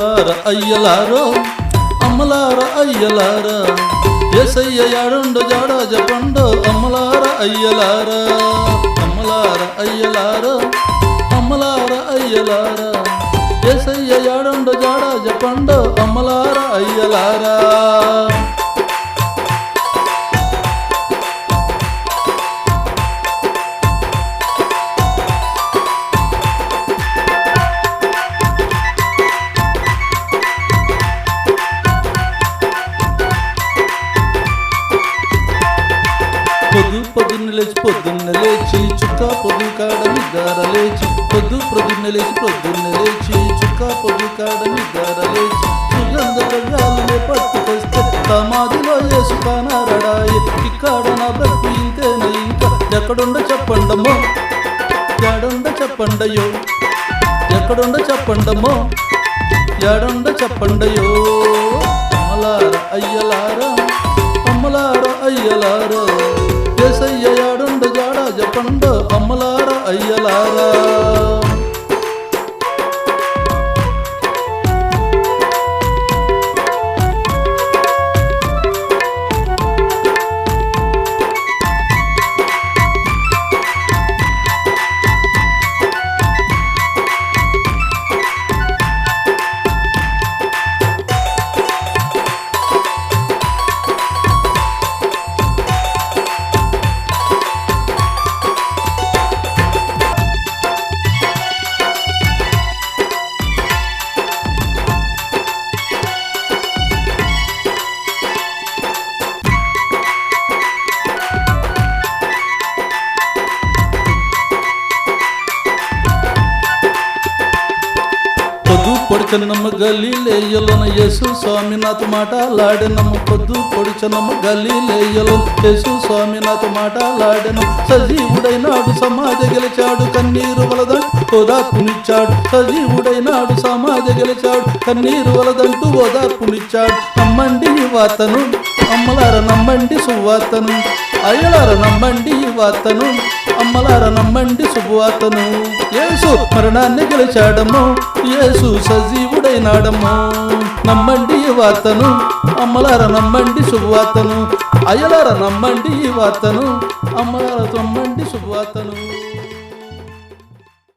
అమ్మలార అయ్యలారో అమ్మలార అయ్యలారా. ఎసయ్య యాడుండు జాడా జపండు అమ్మలార అయ్యలారా. అమ్మలార అయ్యలారా అమ్మలార అయ్యలారా. ఎసయ్య యాడుండు జాడా జపండు అమ్మలార అయ్యలారా. పొద్దు పొద్దున్న లేచి పొద్దున్న లేచి చుక్క పొద్దు కాడ నిద్ర లేచి. పొద్దు పొద్దున్న లేచి పొద్దున్న లేచి చుక్క పొద్దు కాడ నిద్ర లేచి. సుగంధ పట్టుకొస్తే సమాధిలో వేసుకానారడాయి ఇక్కడ నా బ్రతి ఇంతేనా ఇంకా? ఎక్కడుండ చెప్పండమ్మో? ఎక్కడుండ చెప్పండయ్యో? ఎక్కడుండ చెప్పండమ్మో? ఎడండ చెప్పండయ్యో? అమ్మలార అయ్యలారా అమ్మలార అయ్యలారా. జాడా అమ్మలారా అయ్యలారా. పొద్దు పొడిచనమ్మ గలీలేయలోన యేసు స్వామి నాతో మాటలాడెనమ్మ. పొద్దు పొడిచనమ్మ గలీలేయలోన యేసు స్వామి నాతో మాటలాడెను సజీవుడైనాడు సమాధి గెలిచాడు కన్నీరు వలదంటూ ఓదార్పునిచ్చాడు. సజీవుడైనాడు సమాధి గెలిచాడు కన్నీరు వలదంటూ ఓదార్పునిచ్చాడు. నమ్మండి ఈ వార్తను అమ్మలార నమ్మండి సువార్తను అయ్యలార నమ్మండి ఈ వార్తను. అమ్మలార నమ్మండి శుభవార్తను. యేసు మరణాన్ని గెలిచాడమ్మో. యేసు సజీవుడైనాడమ్మో. నమ్మండి ఈ వార్తను. అమ్మలార నమ్మండి శుభవార్తను. అయ్యలార నమ్మండి ఈ వార్తను. అమ్మలార నమ్మండి శుభవార్తను.